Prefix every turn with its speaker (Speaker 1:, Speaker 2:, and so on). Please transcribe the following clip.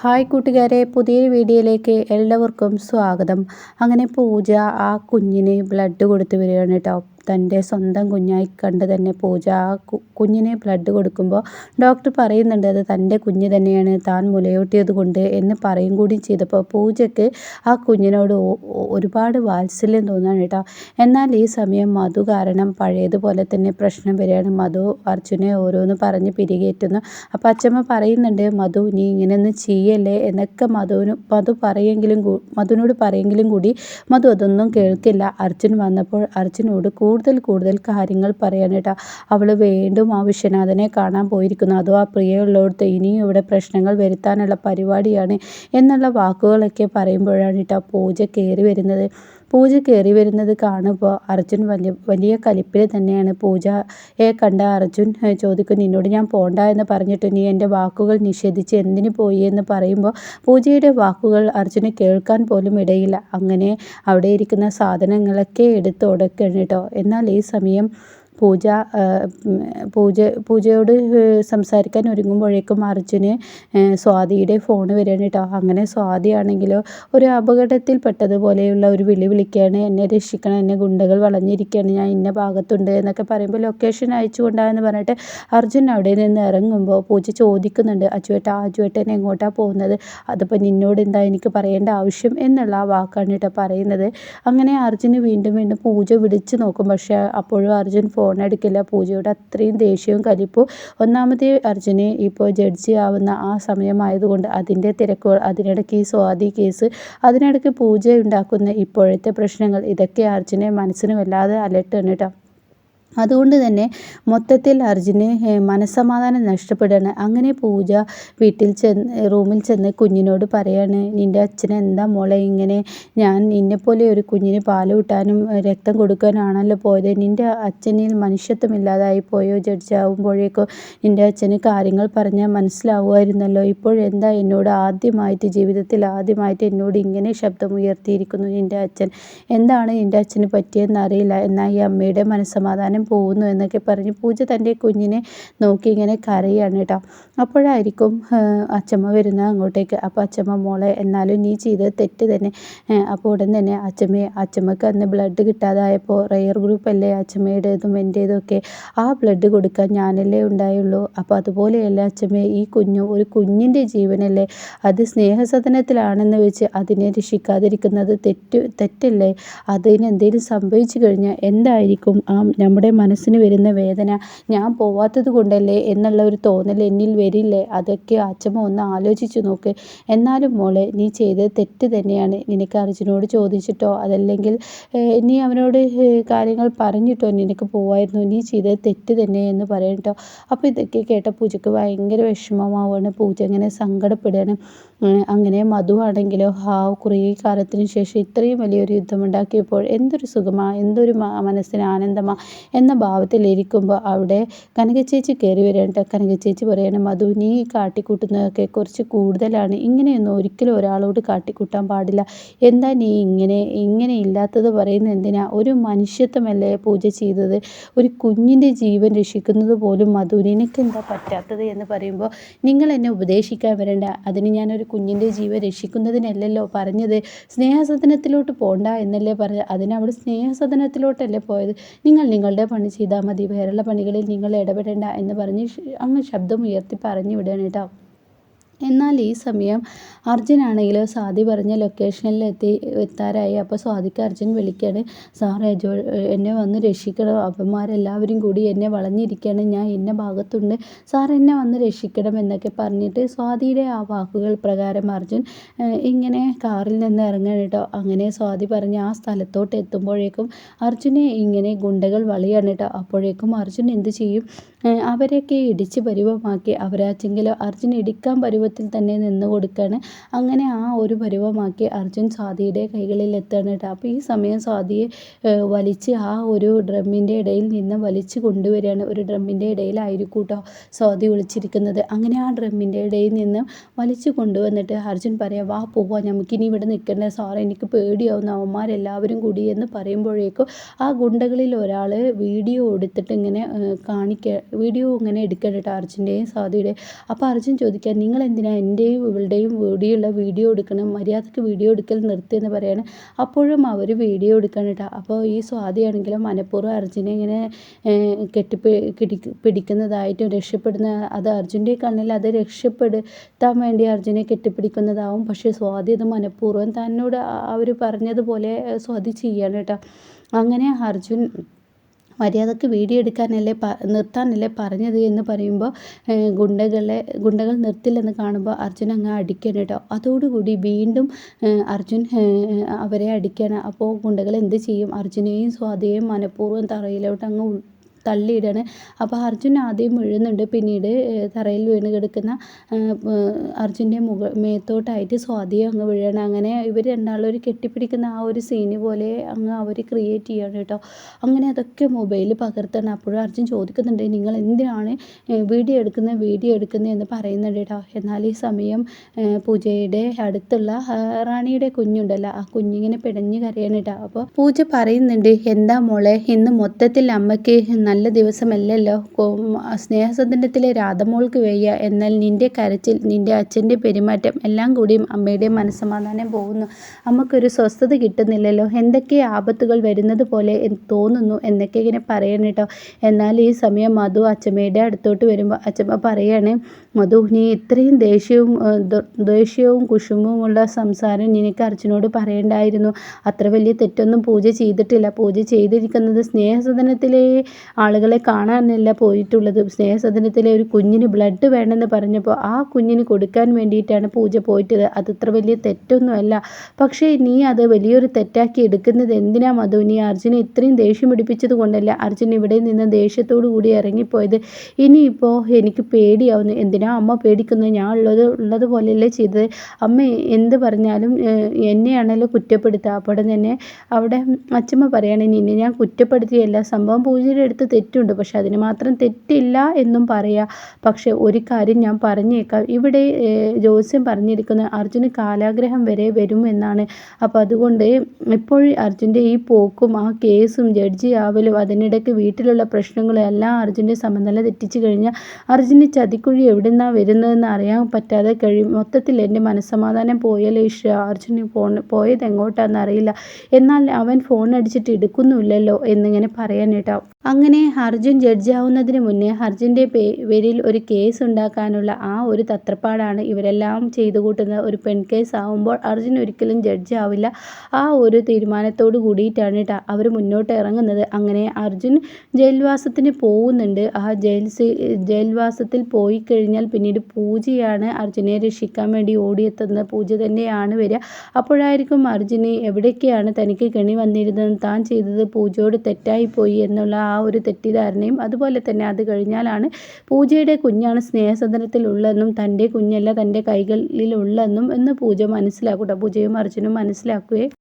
Speaker 1: Hi കൂട്ടുകാരെ പുതിയ വീഡിയോയിലേക്ക് എല്ലാവർക്കും സ്വാഗതം. അങ്ങനെ പൂജ ആ കുഞ്ഞിന് ബ്ലഡ് കൊടുത്തു വരികയാണ് കേട്ടോ തന്റെ സ്വന്തം കുഞ്ഞായി കണ്ട് തന്നെ പൂജ ആ കുഞ്ഞിനെ ബ്ലഡ് കൊടുക്കുമ്പോൾ ഡോക്ടർ പറയുന്നുണ്ട് അത് തന്റെ കുഞ്ഞ് തന്നെയാണ് താൻ മുലയൂട്ടിയത് കൊണ്ട് എന്ന് പറയും കൂടി ചെയ്തപ്പോൾ പൂജയ്ക്ക് ആ കുഞ്ഞിനോട് ഒരുപാട് വാത്സല്യം തോന്നുകയാണ് കേട്ടോ. എന്നാൽ ഈ സമയം മധു കാരണം പഴയതുപോലെ തന്നെ പ്രശ്നം വരികയാണ്. മധു അർജുനെ ഓരോന്ന് പറഞ്ഞ് പിരികേറ്റുന്നു. അപ്പോൾ അച്ഛമ്മ പറയുന്നുണ്ട് മധു നീ ഇങ്ങനെയൊന്നും ചെയ്യല്ലേ? എന്നൊക്കെ മധുവിന് മധു പറയെങ്കിലും മധുവിനോട് പറയെങ്കിലും കൂടി മധു അതൊന്നും കേൾക്കില്ല. അർജുൻ വന്നപ്പോൾ അർജുനോട് കൂടുതൽ കൂടുതൽ കൂടുതൽ കാര്യങ്ങൾ പറയാൻ കേട്ടോ. അവൾ വീണ്ടും ആ വിശ്വനാഥനെ കാണാൻ പോയിരിക്കുന്നു. അതോ ആ പ്രിയമുള്ളടത്ത് ഇനിയും ഇവിടെ പ്രശ്നങ്ങൾ വരുത്താനുള്ള പരിപാടിയാണ് എന്നുള്ള വാക്കുകളൊക്കെ പറയുമ്പോഴാണ് കേട്ടോ പൂജ കയറി വരുന്നത്. പൂജ കയറി വരുന്നത് കാണുമ്പോൾ അർജുൻ വലിയ വലിയ കലിപ്പിൽ തന്നെയാണ് പൂജയെ കണ്ട അർജുൻ ചോദിക്കുന്നു നിന്നോട് ഞാൻ പോണ്ട എന്ന് പറഞ്ഞിട്ട് നീ എന്റെ വാക്കുകൾ നിഷേധിച്ച് എന്തിനു പോയി എന്ന് പറയുമ്പോൾ പൂജയുടെ വാക്കുകൾ അർജുന് കേൾക്കാൻ പോലും ഇടയില്ല. അങ്ങനെ അവിടെ ഇരിക്കുന്ന സാധനങ്ങളൊക്കെ എടുത്ത് ഉടക്കണം കേട്ടോ. എന്നാൽ ഈ സമയം പൂജ പൂജ പൂജയോട് സംസാരിക്കാൻ ഒരുങ്ങുമ്പോഴേക്കും അർജുന് സ്വാതിയുടെ ഫോൺ വരികയാണ് കേട്ടോ. അങ്ങനെ സ്വാതിയാണെങ്കിലോ ഒരു അപകടത്തിൽ പെട്ടതുപോലെയുള്ള ഒരു വിളി വിളിക്കുകയാണ് എന്നെ രക്ഷിക്കണം എന്നെ ഗുണ്ടകൾ വളഞ്ഞിരിക്കുകയാണ് ഞാൻ ഇന്ന ഭാഗത്തുണ്ട് എന്നൊക്കെ പറയുമ്പോൾ ലൊക്കേഷൻ അയച്ചു കൊണ്ടാന്ന് പറഞ്ഞിട്ട് അർജുൻ അവിടെ നിന്ന് ഇറങ്ങുമ്പോൾ പൂജ ചോദിക്കുന്നുണ്ട് അച്ചുവേട്ട അച്ചുവേട്ടൻ എങ്ങോട്ടാണ് പോകുന്നത്? അതിപ്പോൾ നിന്നോട് എന്താ എനിക്ക് പറയേണ്ട ആവശ്യം? എന്നുള്ള ആ വാക്കാണ് കേട്ടോ പറയുന്നത്. അങ്ങനെ അർജുന് വീണ്ടും വീണ്ടും പൂജ വിളിച്ചു നോക്കും. പക്ഷേ അപ്പോഴും അർജുൻ ഫോൺ ഫോൺ എടുക്കില്ല പൂജയുടെ അത്രയും ദേഷ്യവും കലിപ്പും. ഒന്നാമത് അർജുന് ഇപ്പോൾ ജഡ്ജി ആവുന്ന ആ സമയമായതുകൊണ്ട് അതിന്റെ തിരക്കുകൾ അതിനിടയ്ക്ക് ഈ സ്വാതി കേസ് അതിനിടയ്ക്ക് പൂജ ഉണ്ടാക്കുന്ന ഇപ്പോഴത്തെ പ്രശ്നങ്ങൾ ഇതൊക്കെ അർജുനെ മനസ്സിന് വല്ലാതെ അലട്ടാണ് കേട്ടോ. അതുകൊണ്ട് തന്നെ മൊത്തത്തിൽ അർജുന് മനസ്സമാധാനം നഷ്ടപ്പെടുകയാണ്. അങ്ങനെ പൂജ വീട്ടിൽ ചെന്ന് റൂമിൽ ചെന്ന് കുഞ്ഞിനോട് പറയാണ് നിന്റെ അച്ഛൻ എന്താ മോളെ ഇങ്ങനെ? ഞാൻ നിന്നെപ്പോലെ ഒരു കുഞ്ഞിന് പാൽ കിട്ടാനും രക്തം കൊടുക്കാനാണല്ലോ പോയത്. നിന്റെ അച്ഛനിൽ മനുഷ്യത്വം ഇല്ലാതായി പോയോ? ജഡ്ജാവുമ്പോഴേക്കോ നിന്റെ അച്ഛന് കാര്യങ്ങൾ പറഞ്ഞാൽ മനസ്സിലാവുമായിരുന്നല്ലോ. ഇപ്പോഴെന്താ എന്നോട് ആദ്യമായിട്ട് ജീവിതത്തിൽ ആദ്യമായിട്ട് എന്നോട് ഇങ്ങനെ ശബ്ദമുയർത്തിയിരിക്കുന്നു നിന്റെ അച്ഛൻ? എന്താണ് നിന്റെ അച്ഛന് പറ്റിയെന്നറിയില്ല എന്നാൽ ഈ അമ്മയുടെ മനസ്സമാധാനം പോകുന്നു എന്നൊക്കെ പറഞ്ഞ് പൂജ തന്റെ കുഞ്ഞിനെ നോക്കി ഇങ്ങനെ കരയാണ് കേട്ടോ. അപ്പോഴായിരിക്കും അച്ചമ്മ വരുന്നത് അങ്ങോട്ടേക്ക്. അപ്പോൾ അച്ചമ്മ മോളെ എന്നാലും നീ ചെയ്ത തെറ്റ് തന്നെ. അപ്പോൾ ഉടൻ തന്നെ അച്ചമ്മയെ അച്ചമ്മക്ക് അന്ന് ബ്ലഡ് കിട്ടാതായപ്പോൾ റെയർ ഗ്രൂപ്പ് അല്ലേ അച്ചമ്മയുടേതും എന്റേതും ഒക്കെ. ആ ബ്ലഡ് കൊടുക്കാൻ ഞാനല്ലേ ഉണ്ടായുള്ളൂ. അപ്പോൾ അതുപോലെയല്ല അച്ചമ്മയെ ഈ കുഞ്ഞു ഒരു കുഞ്ഞിന്റെ ജീവനല്ലേ? അത് സ്നേഹസദനത്തിലാണെന്ന് വെച്ച് അതിനെ രക്ഷിക്കാതിരിക്കുന്നത് തെറ്റ് തെറ്റല്ലേ? അതിന് എന്തെങ്കിലും സംഭവിച്ചു കഴിഞ്ഞാൽ എന്തായിരിക്കും ആ നമ്മുടെ നമ്മുടെ മനസ്സിന് വരുന്ന വേദന ഞാൻ പോവാത്തത് കൊണ്ടല്ലേ എന്നുള്ള ഒരു തോന്നൽ എന്നിൽ വരില്ലേ? അതൊക്കെ അച്ഛമ്മ ഒന്ന് ആലോചിച്ചു നോക്ക്. എന്നാലും മോളെ നീ ചെയ്തത് തെറ്റ് തന്നെയാണ്. നിനക്ക് അർജുനോട് ചോദിച്ചിട്ടോ? അതല്ലെങ്കിൽ നീ അവനോട് കാര്യങ്ങൾ പറഞ്ഞിട്ടോ? നിനക്ക് പോവായിരുന്നു. നീ ചെയ്തത് തെറ്റ് തന്നെ എന്ന് പറയട്ടോ. അപ്പോൾ ഇതൊക്കെ കേട്ട പൂജയ്ക്ക് ഭയങ്കര വിഷമമാവുകയാണ് പൂജ ഇങ്ങനെ സങ്കടപ്പെടുകയാണ്. അങ്ങനെ മധു ആണെങ്കിലോ? ആ കുറേ കാലത്തിന് ശേഷം ഇത്രയും വലിയൊരു യുദ്ധമുണ്ടാക്കിയപ്പോൾ എന്തൊരു സുഖമാണ് എന്തൊരു മനസ്സിന് ആനന്ദമാണ് എന്ന ഭാവത്തിലിരിക്കുമ്പോൾ അവിടെ കനക ചേച്ചി കയറി വരേണ്ട കനക ചേച്ചി പറയണം മധു നീ കാട്ടിക്കൂട്ടുന്നതൊക്കെ കുറച്ച് കൂടുതലാണ്. ഇങ്ങനെയൊന്നും ഒരിക്കലും ഒരാളോട് കാട്ടിക്കൂട്ടാൻ പാടില്ല. എന്താ നീ ഇങ്ങനെ ഇങ്ങനെ ഇല്ലാത്തത് പറയുന്നത് എന്തിനാ? ഒരു മനുഷ്യത്വമല്ലേ പൂജ ചെയ്തത്? ഒരു കുഞ്ഞിന്റെ ജീവൻ രക്ഷിക്കുന്നത് പോലും മധു നിനക്ക് എന്താ പറ്റാത്തത്? എന്ന് പറയുമ്പോൾ നിങ്ങൾ എന്നെ ഉപദേശിക്കാൻ വരേണ്ട. അതിന് ഞാനൊരു കുഞ്ഞിന്റെ ജീവൻ രക്ഷിക്കുന്നതിനല്ലല്ലോ പറഞ്ഞത്. സ്നേഹസദനത്തിലോട്ട് പോണ്ട എന്നല്ലേ പറഞ്ഞത്. അതിനവിടെ സ്നേഹസദനത്തിലോട്ടല്ലേ പോയത്? നിങ്ങൾ നിങ്ങളുടെ പണി ചെയ്താൽ മതി. വേറെയുള്ള പണികളിൽ നിങ്ങൾ ഇടപെടേണ്ട എന്ന് പറഞ്ഞ് അങ്ങ് ശബ്ദം ഉയർത്തി പറഞ്ഞു വിടുകയാണ് കേട്ടോ. എന്നാൽ ഈ സമയം അർജുനാണെങ്കിൽ സ്വാതി പറഞ്ഞ ലൊക്കേഷനിൽ എത്തി എത്താറായി. അപ്പോൾ സ്വാതിക്ക് അർജുൻ വിളിക്കുകയാണ് സാറേ ജോ എന്നെ വന്ന് രക്ഷിക്കണം. അപ്പന്മാരെല്ലാവരും കൂടി എന്നെ വളഞ്ഞിരിക്കുകയാണ് ഞാൻ എന്നെ ഭാഗത്തുണ്ട്. സാർ എന്നെ വന്ന് രക്ഷിക്കണം എന്നൊക്കെ പറഞ്ഞിട്ട് സ്വാതിയുടെ ആ വാക്കുകൾ പ്രകാരം അർജുൻ ഇങ്ങനെ കാറിൽ നിന്ന് ഇറങ്ങണം കേട്ടോ അങ്ങനെ സ്വാതി പറഞ്ഞ് ആ സ്ഥലത്തോട്ട് എത്തുമ്പോഴേക്കും അർജുനെ ഇങ്ങനെ ഗുണ്ടകൾ വളിയാണ് കേട്ടോ അപ്പോഴേക്കും അർജുൻ എന്ത് ചെയ്യും? അവരെയൊക്കെ ഇടിച്ച് പരുവമാക്കി. അവരാച്ചെങ്കിലും അർജുൻ ഇടിക്കാൻ പരുവത്തിൽ തന്നെ നിന്ന് കൊടുക്കുകയാണ് അങ്ങനെ ആ ഒരു പരുവമാക്കി അർജുൻ സ്വാതിയുടെ കൈകളിൽ എത്തുകയാണ് കേട്ടോ. അപ്പോൾ ഈ സമയം സ്വാതിയെ വലിച്ച് ആ ഒരു ഡ്രമ്മിന്റെ ഇടയിൽ നിന്ന് വലിച്ച് കൊണ്ടുവരികയാണ്. ഒരു ഡ്രമ്മിന്റെ ഇടയിലായിരിക്കും കേട്ടോ സ്വാതി ഒളിച്ചിരിക്കുന്നത്. അങ്ങനെ ആ ഡ്രമ്മിന്റെ ഇടയിൽ നിന്ന് വലിച്ചു കൊണ്ടുവന്നിട്ട് അർജുൻ പറയാം വാ പോവാ നമുക്കിനി ഇവിടെ നിൽക്കേണ്ട. സാറേ എനിക്ക് പേടിയാവുന്ന. അവന്മാരെല്ലാവരും കൂടി എന്ന് പറയുമ്പോഴേക്കും ആ ഗുണ്ടകളിൽ ഒരാൾ വീഡിയോ എടുത്തിട്ട് ഇങ്ങനെ കാണിക്ക വീഡിയോ ഇങ്ങനെ എടുക്കണം കേട്ടോ അർജുന്റെയും സ്വാതിയുടെയും. അപ്പോൾ അർജുൻ ചോദിക്കുക നിങ്ങൾ എന്തിനാണ് എന്റെയും ഇവളുടെയും കൂടിയുള്ള വീഡിയോ എടുക്കണം മര്യാദയ്ക്ക് വീഡിയോ എടുക്കൽ നിർത്തിയെന്ന് പറയാണ്. അപ്പോഴും അവർ വീഡിയോ എടുക്കണം കേട്ടോ അപ്പോൾ ഈ സ്വാതിയാണെങ്കിലും മനഃപൂർവം അർജുനെ ഇങ്ങനെ പിടിക്ക് പിടിക്കുന്നതായിട്ടും രക്ഷപ്പെടുന്ന അത് അർജുന്റെ കണ്ണിൽ അത് രക്ഷപ്പെടുത്താൻ വേണ്ടി അർജുനെ കെട്ടിപ്പിടിക്കുന്നതാവും. പക്ഷേ സ്വാതി അത് മനഃപൂർവം തന്നോട് അവർ പറഞ്ഞതുപോലെ സ്വാതി ചെയ്യാണ് കേട്ടോ അങ്ങനെ അർജുൻ മര്യാദയ്ക്ക് വീഡിയോ എടുക്കാനല്ലേ പ നിർത്താനല്ലേ പറഞ്ഞത് എന്ന് പറയുമ്പോൾ ഗുണ്ടകളെ ഗുണ്ടകൾ നിർത്തില്ലെന്ന് കാണുമ്പോൾ അർജുൻ അങ്ങ് അടിക്കണം കേട്ടോ അതോടുകൂടി വീണ്ടും അർജുൻ അവരെ അടിക്കണം. അപ്പോൾ ഗുണ്ടകൾ എന്ത് ചെയ്യും? അർജുനെയും സ്വാതിയെയും മനഃപൂർവം തറയിലോട്ട് അങ്ങ് തള്ളിയിടാണ് അപ്പോൾ അർജുൻ ആദ്യം വീഴുന്നുണ്ട് പിന്നീട് തറയിൽ വീണ് കിടക്കുന്ന അർജുന്റെ മുഖ മേത്തോട്ടായിട്ട് സ്വാതിയെ അങ്ങ് വീഴണം അങ്ങനെ ഇവർ രണ്ടാളും ഒരു കെട്ടിപ്പിടിക്കുന്ന ആ ഒരു സീന് പോലെ അങ്ങ് അവർ ക്രിയേറ്റ് ചെയ്യണം കേട്ടോ. അങ്ങനെ അതൊക്കെ മൊബൈലിൽ പകർത്തണം. അപ്പോഴും അർജുൻ ചോദിക്കുന്നുണ്ട് നിങ്ങൾ എന്തിനാണ് വീഡിയോ എടുക്കുന്നത് വീഡിയോ എടുക്കുന്നത് എന്ന് പറയുന്നുണ്ട് കേട്ടോ. എന്നാൽ ഈ സമയം പൂജയുടെ അടുത്തുള്ള റാണിയുടെ കുഞ്ഞുണ്ടല്ലോ. ആ കുഞ്ഞിങ്ങനെ പിടഞ്ഞ് കരയാണ് കേട്ടോ. അപ്പോൾ പൂജ പറയുന്നുണ്ട് എന്താ മോളെ ഇന്ന് മൊത്തത്തിൽ അമ്മയ്ക്ക് നല്ല ദിവസമല്ലല്ലോ. സ്നേഹസദനത്തിലെ രാധമോൾക്ക് വയ്യ. എന്നാൽ നിന്റെ കരച്ചിൽ നിന്റെ അച്ഛന്റെ പെരുമാറ്റം എല്ലാം കൂടിയും അമ്മയുടെ മനസ്സമാധാനം പോകുന്നു. അമ്മക്കൊരു സ്വസ്ഥത കിട്ടുന്നില്ലല്ലോ. എന്തൊക്കെ ആപത്തുകൾ വരുന്നത് പോലെ തോന്നുന്നു എന്നൊക്കെ ഇങ്ങനെ പറയണം കേട്ടോ. എന്നാൽ ഈ സമയം മധു അച്ഛമ്മയുടെ അടുത്തോട്ട് വരുമ്പോൾ അച്ഛമ്മ പറയാണ് മധു നീ ഇത്രയും ദേഷ്യവും ദേഷ്യവും കുശുമ്പുമുള്ള സംസാരം നിനക്ക് അർജുനോട് പറയണ്ടായിരുന്നു. അത്ര വലിയ തെറ്റൊന്നും പൂജ ചെയ്തിട്ടില്ല. പൂജ ചെയ്തിരിക്കുന്നത് സ്നേഹസദനത്തിലെ ആളുകളെ കാണാനല്ല പോയിട്ടുള്ളത്. സ്നേഹസദനത്തിലെ ഒരു കുഞ്ഞിന് ബ്ലഡ് വേണമെന്ന് പറഞ്ഞപ്പോൾ ആ കുഞ്ഞിന് കൊടുക്കാൻ വേണ്ടിയിട്ടാണ് പൂജ പോയിട്ടത്. അതത്ര വലിയ തെറ്റൊന്നുമല്ല. പക്ഷേ നീ അത് വലിയൊരു തെറ്റാക്കി എടുക്കുന്നത് എന്തിനാ മധു? നീ അർജുനെ ഇത്രയും ദേഷ്യം പിടിപ്പിച്ചത് കൊണ്ടല്ല അർജുൻ ഇവിടെ നിന്ന് ദേഷ്യത്തോടു കൂടി ഇറങ്ങിപ്പോയത്. ഇനിയിപ്പോൾ എനിക്ക് പേടിയാവുന്നു. എന്തിനാ അമ്മ പേടിക്കുന്നത്? ഞാൻ ഉള്ളത് ഉള്ളത് പോലെയല്ലേ ചെയ്തത്. അമ്മ എന്ത് പറഞ്ഞാലും എന്നെയാണല്ലോ കുറ്റപ്പെടുത്തുക. അപ്പോൾ തന്നെ അവിടെ അച്ഛമ്മ പറയുകയാണ് നിന്നെ ഞാൻ കുറ്റപ്പെടുത്തിയല്ല. സംഭവം പൂജയുടെ അടുത്ത് തെറ്റുണ്ട്. പക്ഷെ അതിന് മാത്രം തെറ്റില്ല എന്നും പറയാം. പക്ഷെ ഒരു കാര്യം ഞാൻ പറഞ്ഞേക്കാം. ഇവിടെ ജ്യോത്സ്യം പറഞ്ഞിരിക്കുന്ന അർജുന് കാലാഗ്രഹം വരെ വരും എന്നാണ്. അപ്പോൾ അതുകൊണ്ട് എപ്പോഴും അർജുന്റെ ഈ പോക്കും ആ കേസും ജഡ്ജി ആവലും അതിനിടയ്ക്ക് വീട്ടിലുള്ള പ്രശ്നങ്ങളും എല്ലാം അർജുന്റെ സമനില തെറ്റിച്ചു കഴിഞ്ഞാൽ അർജുന് ചതിക്കുഴി എവിടെ നിന്നാണ് വരുന്നതെന്ന് അറിയാൻ പറ്റാതെ കഴിയും. മൊത്തത്തിൽ എന്റെ മനസ്സമാധാനം പോയാലേ ഇഷ്ട അർജുന് ഫോൺ പോയത് എങ്ങോട്ടാണെന്ന് അറിയില്ല. എന്നാൽ അവൻ ഫോൺ അടിച്ചിട്ട് എടുക്കുന്നുമില്ലല്ലോ എന്നിങ്ങനെ പറയാനേട്ടാ അങ്ങനെ അർജുൻ ജഡ്ജാവുന്നതിന് മുന്നേ ഹർജുന്റെ പേരിൽ ഒരു കേസ് ഉണ്ടാക്കാനുള്ള ആ ഒരു തത്രപ്പാടാണ് ഇവരെല്ലാം ചെയ്തു കൂട്ടുന്ന ഒരു പെൺ കേസ് ആവുമ്പോൾ അർജുൻ ഒരിക്കലും ജഡ്ജാവില്ല. ആ ഒരു തീരുമാനത്തോട് കൂടിയിട്ടാണ് കേട്ടോ അവർ മുന്നോട്ട് ഇറങ്ങുന്നത്. അങ്ങനെ അർജുൻ ജയിൽവാസത്തിന് പോകുന്നുണ്ട് ആ ജയിൽ ജയിൽവാസത്തിൽ പോയി കഴിഞ്ഞാൽ പിന്നീട് പൂജയാണ് അർജുനെ രക്ഷിക്കാൻ വേണ്ടി ഓടിയെത്തുന്നത്. പൂജ തന്നെയാണ് വരിക. അപ്പോഴായിരിക്കും അർജുന് എവിടേക്കാണ് തനിക്ക് കെണി വന്നിരുന്നത് താൻ ചെയ്തത്? പൂജയോട് തെറ്റായിപ്പോയി എന്നുള്ള ആ ഒരു തെറ്റിദ്ധാരണയും അതുപോലെ തന്നെ അത് കഴിഞ്ഞാലാണ് പൂജയുടെ കുഞ്ഞാണ് സ്നേഹസദനത്തിലുള്ളതെന്നും തന്റെ കുഞ്ഞല്ല തന്റെ കൈകളിലുള്ളതെന്നും എന്ന് പൂജ മനസ്സിലാക്കൂട്ടോ പൂജയും അർജുനും മനസ്സിലാക്കുകയും